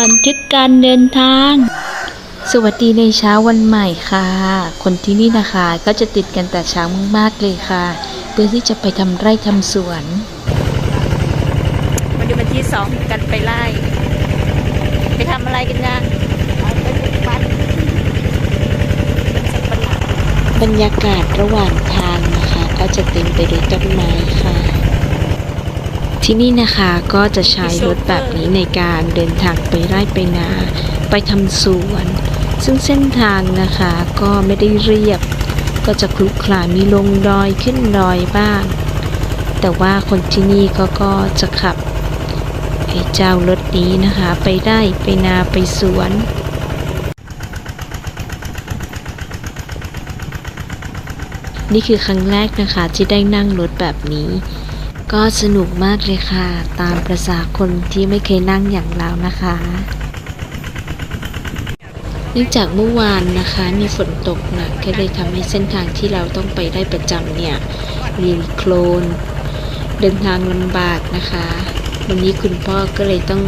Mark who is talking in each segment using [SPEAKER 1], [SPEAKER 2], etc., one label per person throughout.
[SPEAKER 1] บันทึกการเดินทาง สวัสดีในเช้าวันใหม่ค่ะ คนที่นี่นะคะก็จะติดกันแต่เช้ามากๆเลยค่ะ เพื่อที่จะไปทำไร่ทำสวนวันนี้วันที่สองกันไปไล่ไปทำอะไรกันนะไปปลูกมันบรรยากาศระหว่างทางนะคะ ก็จะเต็มไปด้วยต้นไม้ค่ะ ที่นี่นะคะก็จะใช้รถแบบนี้ในการเดินทางไปไร่ไปนา ไปทำสวน ซึ่งเส้นทางนะคะก็ไม่ได้เรียบ ก็จะคลุกคลามีลงดอยขึ้นดอยบ้าง แต่ว่าคนที่นี่ก็ก็จะขับไอ้เจ้ารถนี้นะคะ ไปไร่ไปนาไปสวนนี่คือครั้งแรกนะคะที่ได้นั่งรถแบบนี้ ก็สนุกมากเลยค่ะ ตามประษาคนที่ไม่เคยนั่งอย่างเรานะคะ เนื่องจากเมื่อวานนะคะมีฝนตกหนักก็เลยทำให้เส้นทางที่เราต้องไปได้ประจำเนี่ยมีโคลน เดินทางลำบากนะคะ วันนี้คุณพ่อก็เลยต้อง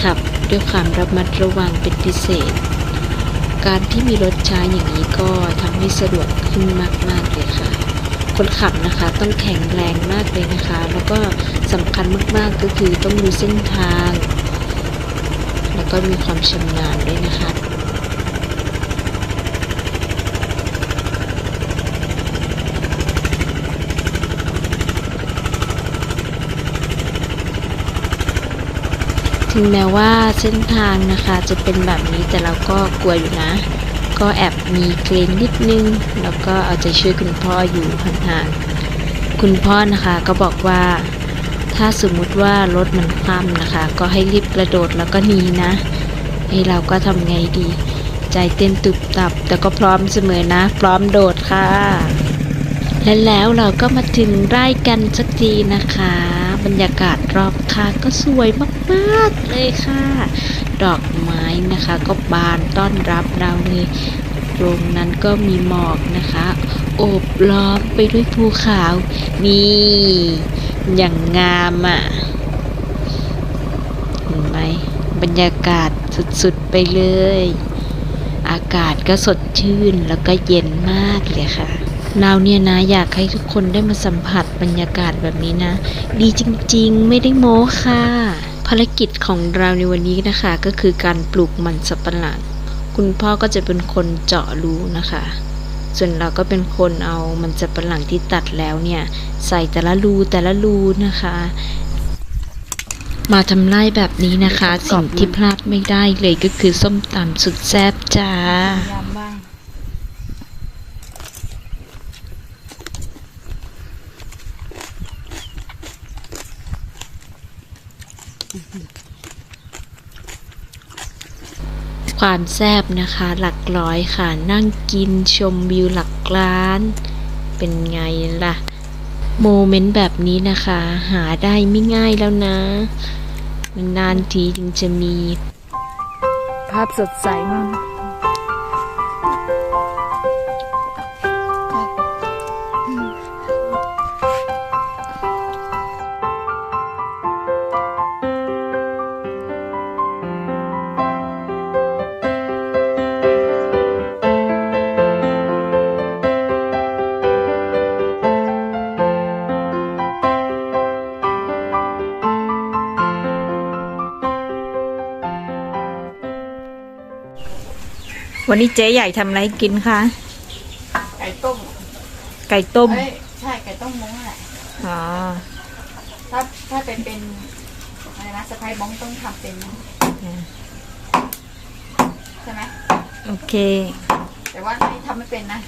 [SPEAKER 1] ขับด้วยความระมัดระวังเป็นพิเศษ การที่มีรถช้าอย่างนี้ก็ทำให้สะดวกขึ้นมาก ๆ เลยค่ะ คนขับนะคะ ต้องแข็งแรงมากเลยนะคะ แล้วก็สำคัญมากๆก็คือต้องรู้เส้นทาง แล้วก็มีความชำนาญด้วยนะคะถึงแม้ว่าเส้นทางนะคะจะเป็นแบบนี้แต่เราก็กลัวอยู่นะ ก็แอบมีเกรงนิดนึง แล้วก็เอาใจช่วยคุณพ่ออยู่ห่างๆคุณพ่อนะคะก็บอกว่า ถ้าสมมุติว่ารถมันคว่ำนะคะ ก็ให้รีบกระโดดแล้วก็หนีนะให้เราก็ทำไงดี ใจเต้นตุบตับ แต่ก็พร้อมเสมอนะ พร้อมโดดค่ะ และแล้วเราก็มาถึงไร่กันสักทีนะคะ บรรยากาศรอบข้างก็สวยมากๆเลยค่ะ ดอกไม้นะคะ ก็บานต้อนรับเราเลยตรงนั้นก็มีหมอกนะคะ โอบล้อมไปด้วยภูเขา นี่ อย่างงามอะ่ะ เห็นไหม บรรยากาศสุดๆไปเลย อากาศก็สดชื่นแล้วก็เย็นมากเลยค่ะเราเนี่ยนะอยากให้ทุกคนได้มาสัมผัสบรรยากาศแบบนี้นะ ดีจริงๆ ไม่ได้โม้ค่ะ ภารกิจของเราในวันนี้นะคะ ก็คือการปลูกมันสับปะหลังคุณพ่อก็จะเป็นคนเจาะรูนะคะ ส่วนเราก็เป็นคนเอามันสับปะหลังที่ตัดแล้วเนี่ย ใส่แต่ละรูแต่ละรูนะคะ มาทำไร่แบบนี้นะคะสิ่งที่พลาดไม่ได้เลยก็คือส้มตำสุดแซ่บจ้า
[SPEAKER 2] ยำบ้าง
[SPEAKER 1] ความแซบนะคะหลักร้อยค่ะ นั่งกินชมวิวหลักล้าน เป็นไงล่ะ โมเมนต์แบบนี้นะคะ หาได้ไม่ง่ายแล้วนะ มันนานทีจึงจะมี
[SPEAKER 2] ภาพสดใสมาก
[SPEAKER 3] วันนี้เจ๊ใหญ่ทำอะไรให้กินคะ
[SPEAKER 2] ไก่ต้ม
[SPEAKER 3] ไก่ต้ม
[SPEAKER 2] เอ้ยใช่ไก่ต้มม้งแหละ
[SPEAKER 3] อ๋อ
[SPEAKER 2] ถ้าถ้าเป็นเป็นอะไรนะสะพายบ้องต้องทำเป็นนะใช่ไหม
[SPEAKER 3] โอเค
[SPEAKER 2] แต่ว่านี่ทำไม่เป็นนะ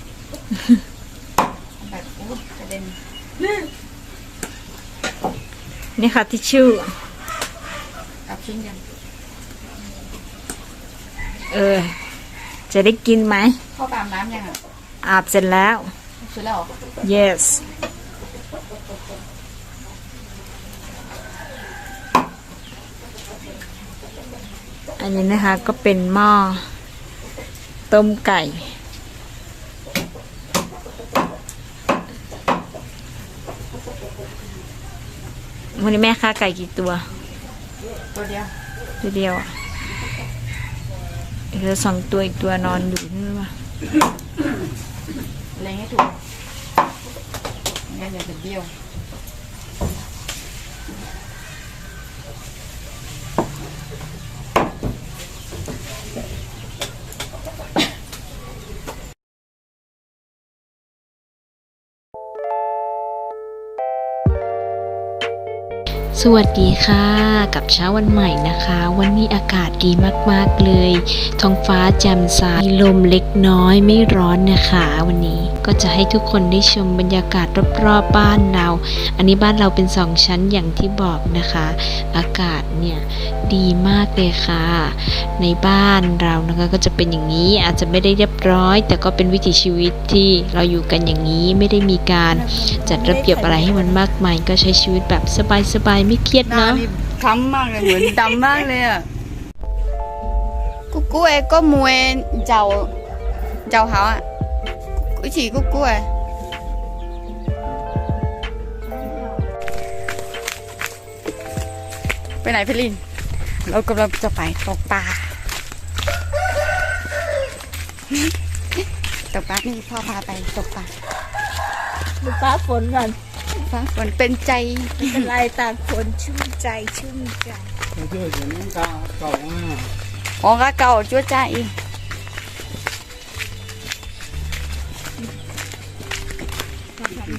[SPEAKER 2] ทำแบบอู้กระเด็น
[SPEAKER 3] นี่ค่ะทิชชู่
[SPEAKER 2] กับชิ้นกัน
[SPEAKER 3] เออ จะได้กินไหม
[SPEAKER 2] เข้าไปอาบน้ำยังอะ
[SPEAKER 3] อาบเสร็จแล้ว
[SPEAKER 2] เสร็จแล้วเหรอ
[SPEAKER 3] yes อันนี้นะคะก็เป็นหม้อต้มไก่ วันนี้แม่ค้าไก่กี่ตัว
[SPEAKER 2] ตัวเดียว
[SPEAKER 3] ตัวเดียวอะ
[SPEAKER 2] อ
[SPEAKER 3] เหลือสองตัวอีกตัวนอนอยู่ใช่ไหมวะ
[SPEAKER 2] อะไรให้ถูกงั้นเดี๋ยวจะเบี้ยว
[SPEAKER 1] สวัสดีค่ะ กับเช้าวันใหม่นะคะ วันนี้อากาศดีมากๆเลย ท้องฟ้าแจ่มใสมีลมเล็กน้อยไม่ร้อนนะคะ วันนี้ก็จะให้ทุกคนได้ชมบรรยากาศรอบๆบ้านเรา อันนี้บ้านเราเป็นสองชั้นอย่างที่บอกนะคะ อากาศเนี่ยดีมากเลยค่ะ ในบ้านเรานะคะก็จะเป็นอย่างนี้อาจจะไม่ได้เรียบร้อย แต่ก็เป็นวิถีชีวิตที่เราอยู่กันอย่างนี้ไม่ได้มีการจัดระเบียบอะไรให้มันมากมายก็ใช้ชีวิตแบบสบายๆไม่เครียด
[SPEAKER 2] หน้า
[SPEAKER 1] เนาะ
[SPEAKER 2] นี่ค้ำมากเลยเหมือนดำมากเลยอะกุ๊กกุ้ยก็มวยเจ้าเจ้าเขาอะกุ๊กฉีกุ๊กกุ้ยไปไหนพี่ลิน เรากำลังจะไปตกปลาตกปลานี่พ่อพาไปตกปลา
[SPEAKER 3] ดูฟ้าฝนก่อน
[SPEAKER 2] ฟ้ฝนเป็นใจ
[SPEAKER 3] เป็นลายต่างคนชุ่มใจชุ่มใจ
[SPEAKER 4] เราเอเห็
[SPEAKER 2] นกาเก่าอะอ๋อกาเก่าชั่วใจ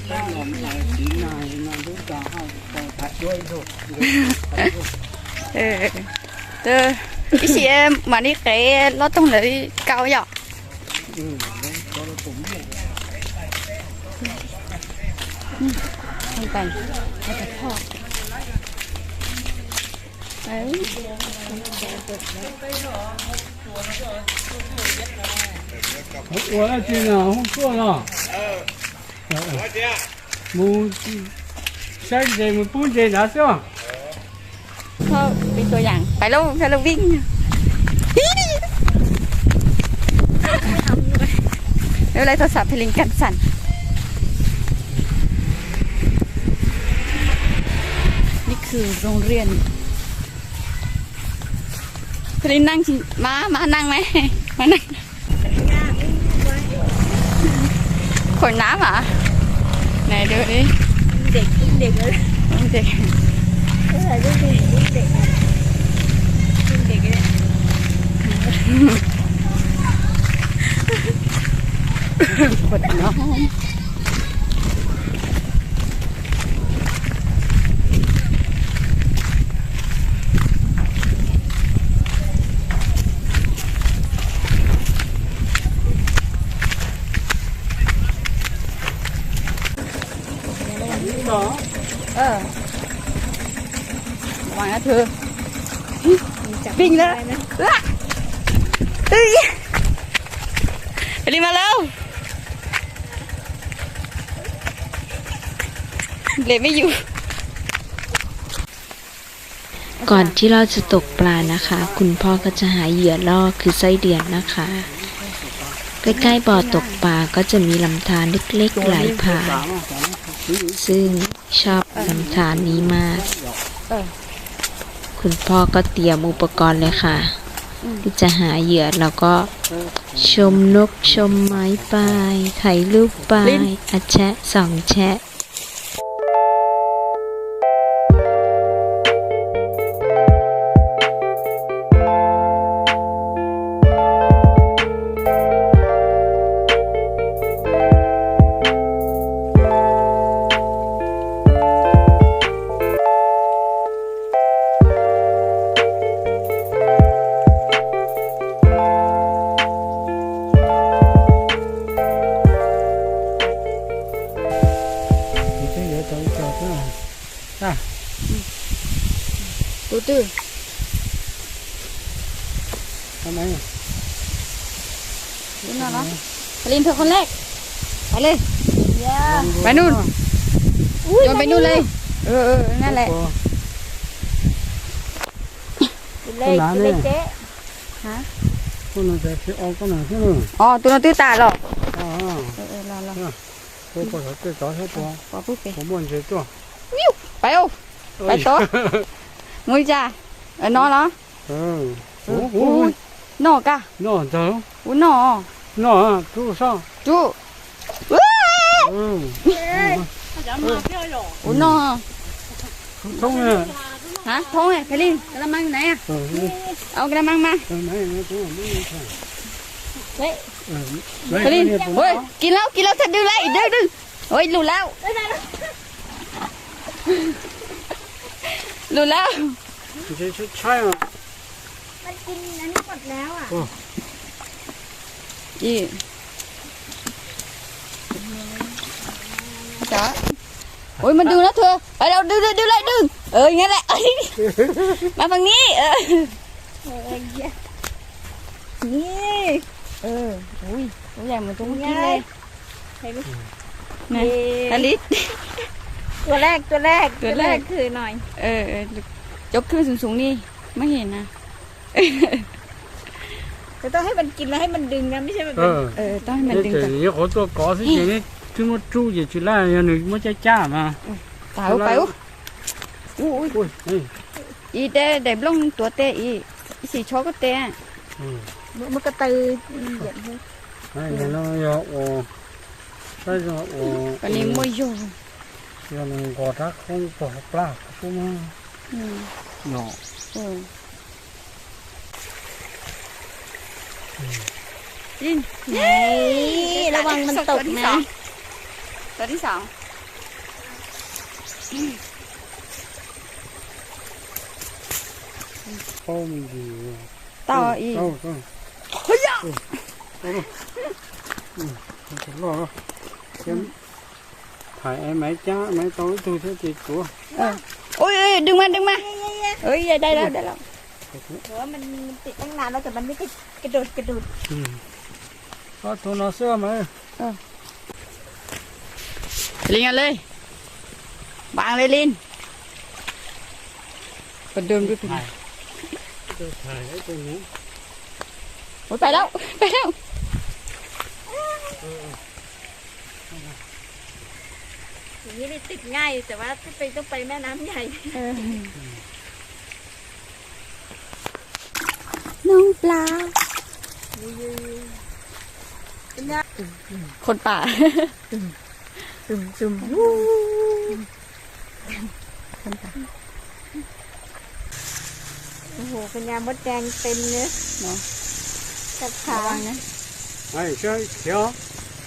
[SPEAKER 4] ตั้งลมไายมเข้าจ้วยถู
[SPEAKER 2] เออเตอพี่เสียมานี่เก๋รถต้องเลยเก่าหยอก
[SPEAKER 4] นี่ย
[SPEAKER 2] ทำไปเอาแต่พ่อไป
[SPEAKER 4] 我要进了，我做了。呃，我姐，我三点我半点拿上。
[SPEAKER 2] พ่อเป็นตัวอย่าง ไปแล้วไปแล้ววิ่งเร็วเลยโทรศัพท์เพลิงกันสั่น คือโรงเรียนเพลินนั่งชิมา มานั่งไหมมานั่งขนน้ำเหรอไหนดูดิ
[SPEAKER 3] เด็กเด็กเลย
[SPEAKER 2] เด็ก
[SPEAKER 3] ถ่ายรูปเด็กเด็กเด็กเลย
[SPEAKER 2] ขนน้ำ เออระ วังนะเธอปิ้งแล้วเอ้อเอ้ยไปรีบมาแล้วเลยไม่อยู่
[SPEAKER 1] ก่อนที่เราจะตกปลานะคะ คุณพ่อก็จะหาเหยื่อล่อคือไส้เดือนนะคะ ใกล้ๆบ่อตกปลาก็จะมีลำธารเล็กๆไหลผ่านซึ่งชอบลำธารนี้มาก
[SPEAKER 2] เออ
[SPEAKER 1] คุณพ่อก็เตรียมอุปกรณ์เลยค่ะ ที่จะหาเหยื่อแล้วก็ชมนกชมไม้ไปถ่ายรูปไปอาแชะสองแชะ
[SPEAKER 2] นู่
[SPEAKER 4] นน่ะ
[SPEAKER 2] เนาะสลินเธอคนแรก ไปเลย ไปนู่นโยนไปนู่นเลย เออเออนั่นแหละกิน
[SPEAKER 4] เลยกินเลยเจ๊
[SPEAKER 2] ฮะ
[SPEAKER 4] คุณน่ะจะออกก็หน่
[SPEAKER 2] อยที่นู่นอ๋อตัวนั้นตื้อตาหรอ
[SPEAKER 4] อ๋อ
[SPEAKER 2] เออเออรอรอ
[SPEAKER 4] ตัวก็จะตื้อ
[SPEAKER 2] ตาให้ตัวปอปุ๊บไป
[SPEAKER 4] ผมมันจะตัววิว
[SPEAKER 2] ไปเอาไปโต๊ะมุ้ยจ้าเออนอนเหรอ
[SPEAKER 4] เออ
[SPEAKER 2] โอ้
[SPEAKER 4] โห
[SPEAKER 2] นอกะนอ
[SPEAKER 4] นเจ้าโอ้
[SPEAKER 2] นอน nó chú sao? Chú. Ừ. Ừ. Nó không nè hả? Không nè cái linh cái mang ăn này. À ông cái làm ờ, ăn mà. Cái linh ôi kín lâu kín lâu thật đưa lại đưa đưa.
[SPEAKER 4] Ôi lù lao. Lù lao.
[SPEAKER 3] มันกินนั้นหมดแล้วอ่ะ
[SPEAKER 2] อีจ้าโอ้ยมันดูนะเธอไปเราดื้อดื้อดื้อเลยดื้อเอออย่างงั้นแหละเอ้ยมาฝั่งนี้ เออนี่เอออุ้ยตัวใหญ่เหมือนตัวเมื่อกี้เลย
[SPEAKER 3] เห็นไหม
[SPEAKER 2] นะอลิส
[SPEAKER 3] ตัวแรกตัวแรก
[SPEAKER 2] ตัวแรก
[SPEAKER 3] คือหน่อย
[SPEAKER 2] เออเออยกขึ้นสูงๆนี่ไม่เห็นนะ
[SPEAKER 3] จะต้องให้มันกินแล้วให้มันดึงนะไม่ใช่แบบ
[SPEAKER 4] 嗯
[SPEAKER 2] เอ，อต้องให้มัน
[SPEAKER 4] 这
[SPEAKER 2] ดึงก่อน
[SPEAKER 4] 这以后做搞事情的，怎么煮进去了？要你没在家嘛？
[SPEAKER 2] ตายไปอุ๊ยอุ้ย
[SPEAKER 4] 喂，哎，
[SPEAKER 2] อีเตะเด็บลงตัวเตะอีอีสีชอก็เตะ
[SPEAKER 4] 嗯，
[SPEAKER 3] มันกระตือเหยียบให้
[SPEAKER 4] 哎，然后要我，但是我，
[SPEAKER 2] วันนี้ไม่อยู่
[SPEAKER 4] 要能搞它空不不啦，不嘛？
[SPEAKER 2] อืม
[SPEAKER 4] 喏，
[SPEAKER 2] เออ นี่
[SPEAKER 3] ระวังมันตกนะ
[SPEAKER 2] ตัวที่สอง
[SPEAKER 4] ต้มดี
[SPEAKER 2] ต่ออี
[SPEAKER 4] กต้มต้มเฮ้ยต้มรอแล้ว
[SPEAKER 2] phải ừ, à, ừ, ừ, em mấy chá mấy tối tôi sẽ chị của. Ờ. Ôi ôi đừng mà đừng mà. Ôi đây đây đây đây ว
[SPEAKER 3] หรือว่ามันติดตั้งนานแล้วแต่มันไม่กระกระโดดกระโดด
[SPEAKER 4] อืมก็ตัวน้าเสื้อไหม
[SPEAKER 2] ลิงกันเลยบางเลยลินประเดิมด้วยเป็น
[SPEAKER 4] ถ่ายจะถ่ายไอ้ตัวนี้
[SPEAKER 2] โอ้ยไปแล้วไปแล้ว
[SPEAKER 3] อย่างนี้เลยติดง่ายแต่ว่าถ้าไปต้องไปแม่น้ำใหญ่
[SPEAKER 2] น้อปลาคนป่า
[SPEAKER 3] ซึมซึมคนป่โอ้โหเป็นยามดแดงเต็มเนื้อ
[SPEAKER 2] เนาะ
[SPEAKER 3] จับ
[SPEAKER 2] ขานะ
[SPEAKER 3] ไอ้เจ้าเชีย
[SPEAKER 2] ว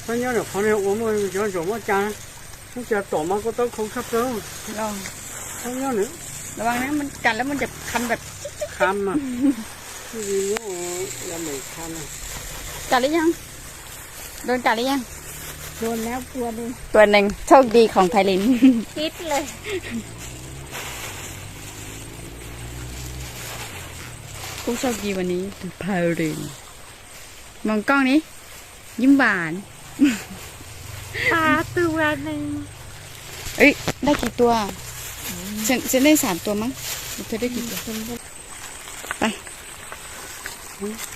[SPEAKER 2] ตอนนี้
[SPEAKER 4] เดี๋ยพอเนี่ยอ้วนเลยย้อนจมูกจานมันจะต่อมาก็ต้องคงขับเร็ว
[SPEAKER 2] ลอง
[SPEAKER 4] ตอนนี้หนึ่ง
[SPEAKER 2] ระวังนะมันกัดแล้วมันจะคันแบบ
[SPEAKER 4] คันอะ เราเมืทัน
[SPEAKER 2] กัดหรือยัง โดนกัดหรือยัง
[SPEAKER 3] โดนแล้วตัวหนึ่ง
[SPEAKER 2] ตัวหนึ่งโชคดีของไพลิน
[SPEAKER 3] คิดเลย
[SPEAKER 2] ผู้โชคดีวันนี้คือไพลิน มองกล้องนี้ ยิ้มหวาน
[SPEAKER 3] ตาตัวหนึ่ง
[SPEAKER 2] เอ้ย ได้กี่ตัว ฉันฉันได้สามตัวมั้งเธอได้กี่ตัว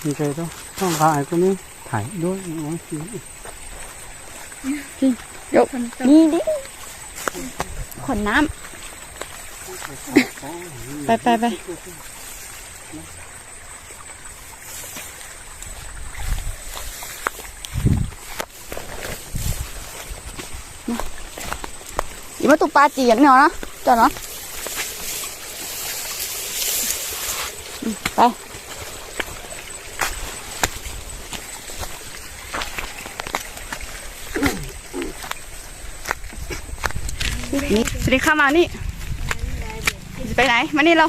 [SPEAKER 4] มีใครต้องต้องไปกุนี้ถ่ายด้วยน้องคิวเดี๋
[SPEAKER 2] ยวนี่ดิขนน้ำไปไปไปอย่ามาตุปลาจีอย่างเนาะจ้ะเนาะ นี่สิริเข้ามานี่จะไปไหน มานี่เรา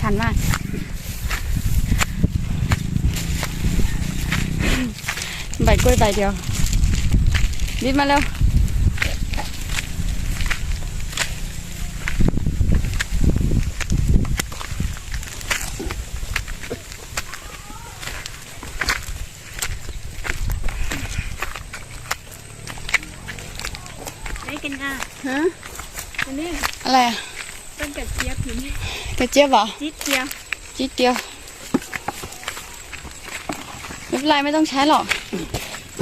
[SPEAKER 2] ชันมาก ใบกล้วยใบเดียวรีบมาเร็ว
[SPEAKER 3] ก
[SPEAKER 2] ระ
[SPEAKER 3] เจี๊ยบ
[SPEAKER 2] เหรอ
[SPEAKER 3] จิ๊ดเดียว
[SPEAKER 2] จิ๊ดเดียวไม่เป็นไรไม่ต้องใช้หรอก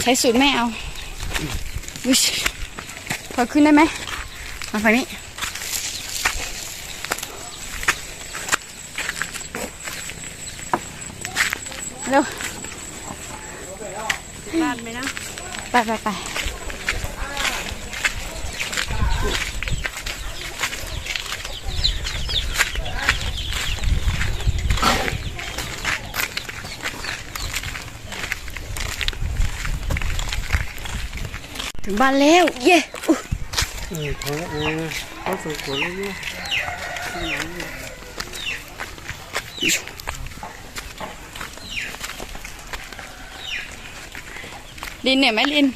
[SPEAKER 2] ใช้สูตรแม่เอาพอขึ้นได้ไหมมาฝั่งนี้เร็ว
[SPEAKER 3] ลาดไหมนะ
[SPEAKER 2] ไปไปไป ถึงบ้านแล้ว เย่ดินเนี่ยไหมลิน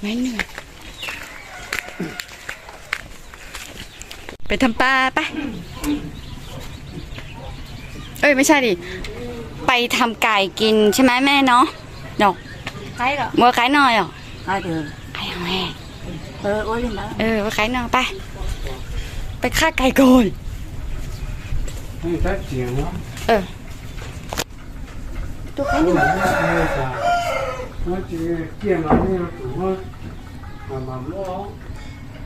[SPEAKER 2] ไม่เหนื่อยไปทำปลาไป เอ้ย ไม่ใช่ดิ ไปทำไก่กินใช่ไหมแม่เนาะเนาะ
[SPEAKER 3] ขายหรอ
[SPEAKER 2] บ่ขายหน่อยหรอ
[SPEAKER 3] ขายเถอะ
[SPEAKER 2] ขายยังไเอ
[SPEAKER 3] อโอ้ยนะ
[SPEAKER 2] เออบ่ขายหน่อยไป ไปฆ่าไก่โกน
[SPEAKER 4] ไม่ใช่
[SPEAKER 2] เสีย
[SPEAKER 4] ง
[SPEAKER 2] เนาะ
[SPEAKER 4] เออตัวใคไม่ในึ่ง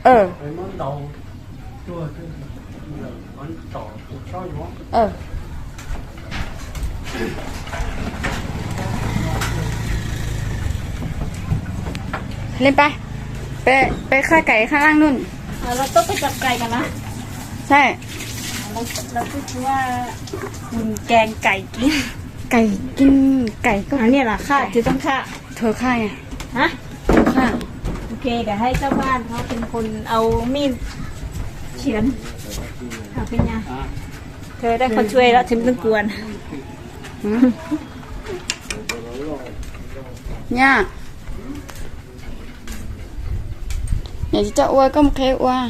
[SPEAKER 2] เออเออ เล่นไป ไปไปฆ่าไก่ข้างล่างนู่น
[SPEAKER 3] เราต้องไปจับไก่กันนะ
[SPEAKER 2] ใช่
[SPEAKER 3] เราเราพูดว่าคุณแกงไก่กิน
[SPEAKER 2] ไก่กินไก่ก็
[SPEAKER 3] อันนี้แหละค่ะจะต้องฆ่า
[SPEAKER 2] เธอฆ่าไง
[SPEAKER 3] ฮะ
[SPEAKER 2] เธอฆ่า
[SPEAKER 3] โอเคเดี๋ยวให้เจ้าบ้านเขาเป็นคนเอามีดเฉือนเอาเป็นไงเธอได้คนช่วยแล้วถึงต้องกวน
[SPEAKER 2] หืมเนี่ย อยากจะอวยก็ไม่เคยอวย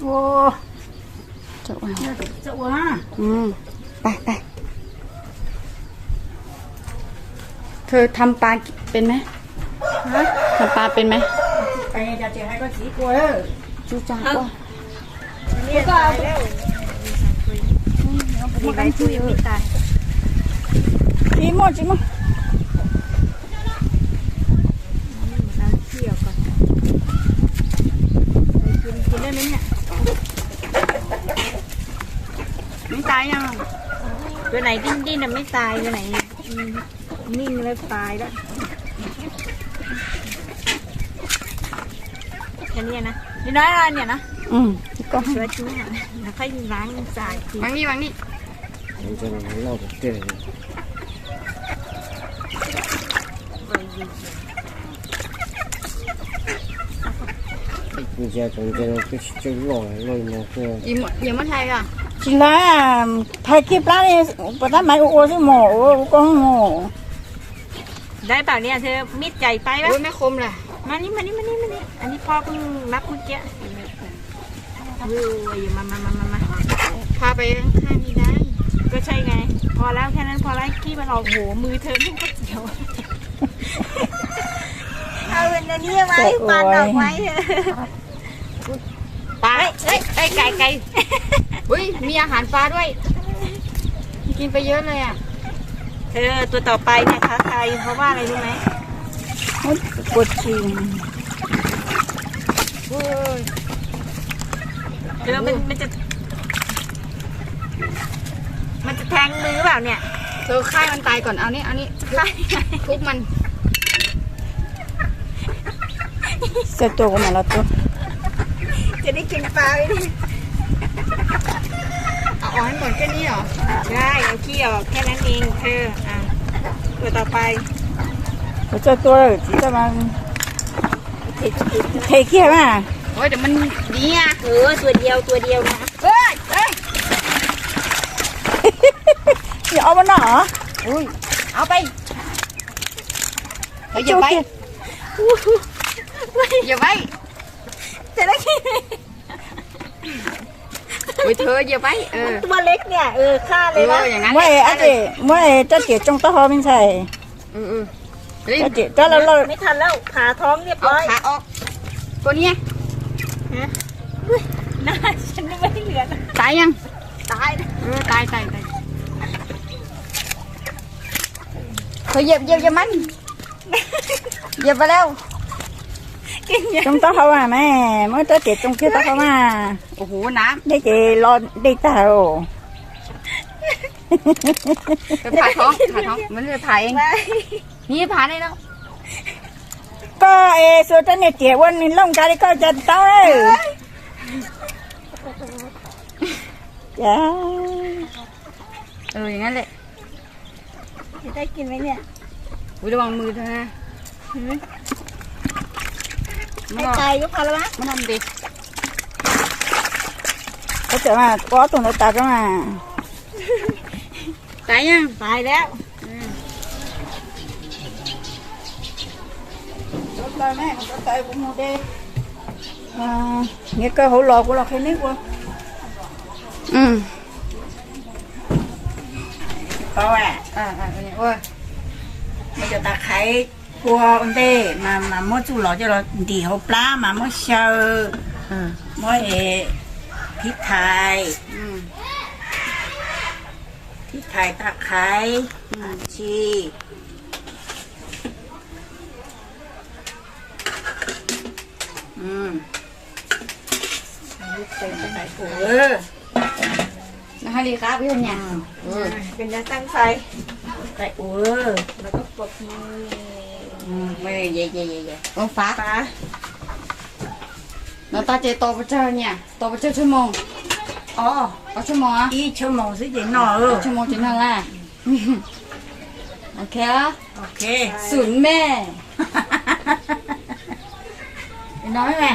[SPEAKER 3] โอ้
[SPEAKER 2] จะอวย
[SPEAKER 3] จะว่า
[SPEAKER 2] อืมไปไปเธอทำปลาเป็นไหม
[SPEAKER 3] ฮะ
[SPEAKER 2] ทำปลาเป็นไหม
[SPEAKER 3] ไปจะเจอให้ก็สีกลัว
[SPEAKER 2] จูจังก็
[SPEAKER 3] นี่ก็เอาแล้วมีใบคุยมีตาย
[SPEAKER 2] จีโมจีโม
[SPEAKER 3] น้ำเที่ยวก่อนไปกินกินได้ไหมเนี่ย
[SPEAKER 2] ไม่ตายยัง
[SPEAKER 3] ตัวไหน ดิ้นดิ้นน่ะไม่ตายตัวไหนอืมนิ่งแล้วตายแล้วแค่นี้นะนี่น้อยอะไรเนี่ยนะ
[SPEAKER 2] อืมก็
[SPEAKER 3] เชื้อชิ้นอ่ะแล้วค่อยล้างสายที
[SPEAKER 2] วางนี่วางนี่
[SPEAKER 4] 你这能绕着对。你家中间就就绕来绕那个。
[SPEAKER 2] อีหมดอย่ามาไทยอะ
[SPEAKER 5] chỉ là thay kịp lá đi bà ta máy ô chứ mổ con mổ
[SPEAKER 3] ได้เปล่าเนี่ยเธอมีดใหญ่ไปปะ
[SPEAKER 2] โอ้ยไม่คมเลย
[SPEAKER 3] มานี่มานี่มานี่มานี่อันนี้พ่อเพิ่งรับเมื่อกี้โอ้ยมามามามามา
[SPEAKER 2] พาไปข้างๆนี่ได้
[SPEAKER 3] ก็ใช่ไง พอแล้วแค่นั้นพอแล้วขี้มันออกโหมือเธอมันก็เสียวเอาเป็นอันนี้ไหมปันออกไหม
[SPEAKER 2] ปลาเอ้ย เอ้ยไก่ไก่อุ้ยมีอาหารปลาด้วย กินไปเยอะเลยอะ
[SPEAKER 3] เธอตัวต่อไปเนี่ยท้าทายเพราะว่าอะไรรู้ไหม
[SPEAKER 5] quật chì
[SPEAKER 3] เธอมันมันจะ มันจะแทงมือเปล่าเนี่ย
[SPEAKER 2] เธอฆ่ามันตายก่อนเอานี่เอานี่
[SPEAKER 3] ใช่
[SPEAKER 2] ทุบมัน
[SPEAKER 5] sẽ tổ mà là tổ
[SPEAKER 3] จะได้กินปลาไหมเนี่ย
[SPEAKER 2] เอาออกให้หมดแค่นี้เหรอ
[SPEAKER 3] ใช่เอาขี้ออกแค่นั้นเองเธออะตัวต่อไป
[SPEAKER 5] ở cho tôi chỉ cho mà thấy kia mà
[SPEAKER 2] โอ้ยเดี๋ยวมันดีอะ
[SPEAKER 3] เออตัวเดียวตัวเดียวนะ
[SPEAKER 2] เฮ้ยเฮ้ย
[SPEAKER 5] nhỏ mà nó
[SPEAKER 2] อุ้ยเอาไปเฮ้ยอย่าไปอย่าไป
[SPEAKER 3] จะได้กิน
[SPEAKER 2] อุ้ยเธออย่าไปเออ
[SPEAKER 3] ตัวเล็กเนี่ยเออฆ่า
[SPEAKER 2] เอ
[SPEAKER 3] เลยนะ
[SPEAKER 2] ออย่างนั้น
[SPEAKER 5] mỗi anh chị mỗi cho chị trong tao hoa bên xài
[SPEAKER 2] เออเออเฮ้ย
[SPEAKER 5] cho chị cho là là
[SPEAKER 3] ไม่ทันแล้วผ่าท้องเรียบ
[SPEAKER 2] เอา
[SPEAKER 3] ร้อย
[SPEAKER 2] ขาออก ตัวเนี้ย
[SPEAKER 3] หน้าฉันไม่เหลือนะ
[SPEAKER 2] ตายยัง
[SPEAKER 3] ตายนะ
[SPEAKER 2] เออตายตายตายเธอเหยียบเหยียบอย่ามันเหยียบไปแล้ว
[SPEAKER 5] trong tao hoa mà mẹ mới cho chị trong kia tao hoa mà
[SPEAKER 2] โอ้โหน้
[SPEAKER 5] để chị lo đi tao
[SPEAKER 2] ไปผ่าท้องผ่าท้องมันจะผ่าเองนี่ผ่าได้แล้ว
[SPEAKER 5] ก็เอสุดเนี่ยเจียวันนี้ลงการก็จะเต้าเอ้ยจ้า
[SPEAKER 2] เอออย่างนั้นแหละ
[SPEAKER 5] จะได้กินไหมเนี่ย
[SPEAKER 2] อุ้ยระวังมือเธอนะมัน
[SPEAKER 5] ไอ้
[SPEAKER 2] ก็
[SPEAKER 5] ไก่ก็พอแล้วมั้ง
[SPEAKER 2] มันทำดิ
[SPEAKER 5] ก็จะมาก็ตรงนี้ตาก็มา
[SPEAKER 2] ตายยัง
[SPEAKER 5] ตายแล้วรถตายแม่รถตายผมหมดเลยอ่าเนี่ยก็หั วหลอกกูหลอกแค่นี้กู
[SPEAKER 2] อืม
[SPEAKER 5] เพราะว่า
[SPEAKER 2] อ่าอ่าเนี่ยโอ้ย
[SPEAKER 5] มันจะตาไคร้กลัวอันเด้ พริกไทย
[SPEAKER 2] อืม
[SPEAKER 5] พริกไทยตะไคร้ผักชีอืมลูกเต็มไปเออ
[SPEAKER 2] นะคะดีครับพี่คนเนี่ยเออ
[SPEAKER 3] เป็นยาตั้งไฟ
[SPEAKER 5] ไปเออ
[SPEAKER 3] แล้วก็ปลดมือ
[SPEAKER 2] อืมไม่เย่เย่เย่เย่โอ้ฟ้า
[SPEAKER 3] ปลา
[SPEAKER 2] แล้วตาเจโตไปเจอเนี่ยโตไปเจอชั่วโมง
[SPEAKER 5] อ๋อ
[SPEAKER 2] เอาชั่วโมงอะ
[SPEAKER 5] อีชั่วโมงสิเดี๋ยวหน่อเออ
[SPEAKER 2] ชั่วโมงจะนั่นแหละโอเคอะ
[SPEAKER 5] โอเค
[SPEAKER 2] ศูนย์แม่น้อยแม่